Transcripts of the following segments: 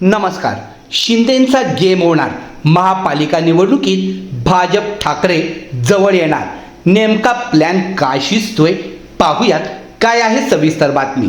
नमस्कार. शिंदेंचा गेम होणार. महापालिका निवडणुकीत भाजप ठाकरे जवळ येणार. नेमका प्लॅन काय शिजतोय पाहूयात. काय आहे सविस्तर बातमी.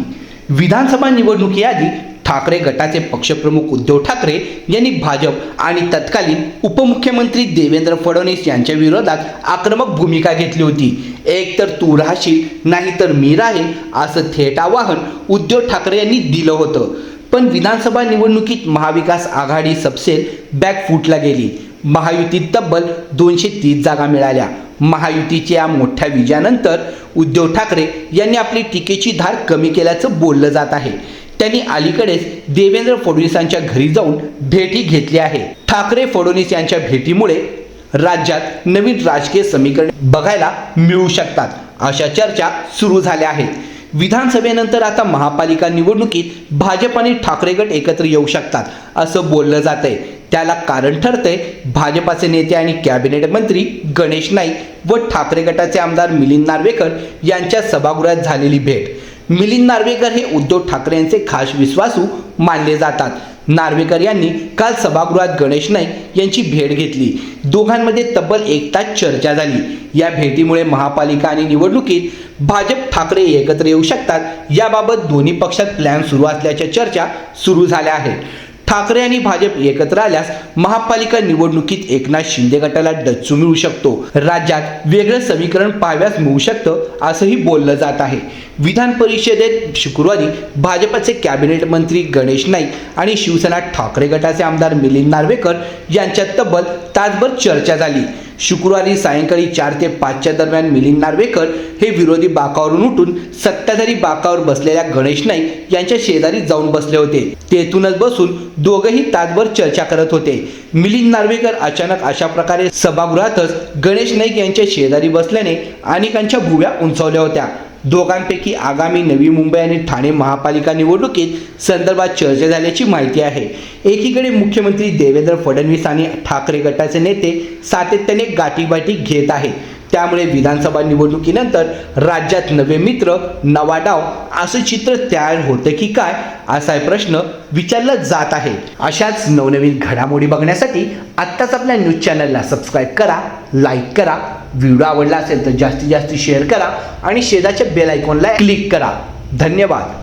विधानसभा निवडणुकीआधी ठाकरे गटाचे पक्षप्रमुख उद्धव ठाकरे यांनी भाजप आणि तत्कालीन उपमुख्यमंत्री देवेंद्र फडणवीस यांच्या विरोधात आक्रमक भूमिका घेतली होती. एक तर तू राहशील नाही तर मी राहील असं थेट आवाहन उद्धव ठाकरे यांनी दिलं होतं. पण विधानसभा निवडणुकीत महाविकास आघाडी सबसेल बॅकफूटला गेली. महायुतीत तब्बल दोनशे तीस जागा मिळाल्या. महायुतीच्या या मोठ्या विजयानंतर उद्धव ठाकरे यांनी आपली टीकेची धार कमी केल्याचं बोललं जात आहे. त्यांनी अलीकडेच देवेंद्र फडणवीसांच्या घरी जाऊन भेटी घेतली आहे. ठाकरे फडणवीस यांच्या भेटीमुळे राज्यात नवीन राजकीय समीकरण बघायला मिळू शकतात अशा चर्चा सुरू झाल्या आहेत. विधानसभेनंतर आता महापालिका निवडणुकीत भाजप आणि ठाकरे गट एकत्र येऊ शकतात असं बोललं जात आहे त्याला कारण ठरतंय भाजपाचे नेते आणि कॅबिनेट मंत्री गणेश नाईक व ठाकरे गटाचे आमदार मिलिंद नार्वेकर यांच्या सभागृहात झालेली भेट. मिलिंद नार्वेकर हे उद्धव ठाकरे यांचे खास विश्वासू मानले जातात. नार्वेकर यांनी काल सभागृहात गणेश नाईक यांची भेट घेतली. दोघांमध्ये तब्बल एक तास चर्चा झाली. या भेटीमुळे महापालिका आणि निवडणुकीत भाजप ठाकरे एकत्र येऊ शकतात याबाबत दोन्ही पक्षात प्लॅन सुरू असल्याच्या चर्चा सुरू झाल्या आहेत. ठाकरे आणि भाजप एकत्र आल्यास महापालिका निवडणुकीत एकनाथ शिंदे गटाला डच्चू मिळू शकतो. राज्यात वेगळं समीकरण पाहाव्यास मिळू शकतं असंही बोललं जात आहे. विधान परिषदेत शुक्रवारी भाजपचे कॅबिनेट मंत्री गणेश नाईक आणि शिवसेना ठाकरे गटाचे आमदार मिलिंद नार्वेकर यांच्यात तब्बल तासभर चर्चा झाली. शुक्रवारी सायंकाळी चार ते पाचच्या दरम्यान मिलिंद नार्वेकर हे विरोधी बाकावरून उठून सत्ताधारी बाकावर बसलेल्या गणेश नाईक यांच्या शेजारी जाऊन बसले होते. तेथूनच बसून दोघंही तासभर चर्चा करत होते. मिलिंद नार्वेकर अचानक अशा प्रकारे सभागृहातच गणेश नाईक यांच्या शेजारी बसल्याने अनेकांच्या भुव्या उंचावल्या होत्या. दोघांपैकी आगामी नवी मुंबई आणि ठाणे महापालिका निवडणुकीत संदर्भात चर्चा झाल्याची माहिती आहे. एकीकडे मुख्यमंत्री देवेंद्र फडणवीस आणि ठाकरे गटाचे नेते सातत्याने गाठीबाटी घेत आहेत. त्यामुळे विधानसभा निवडणुकीनंतर राज्यात नवे मित्र नवा डाव असं चित्र तयार होतं की काय असा प्रश्न विचारला जात आहे. अशाच नवनवीन घडामोडी बघण्यासाठी आत्ताच आपल्या न्यूज चॅनलला सबस्क्राईब करा लाईक करा. व्हिडिओ आवडला असेल तर जास्तीत जास्त शेअर करा आणि शेजारच्या बेल आयकॉनला क्लिक करा. धन्यवाद.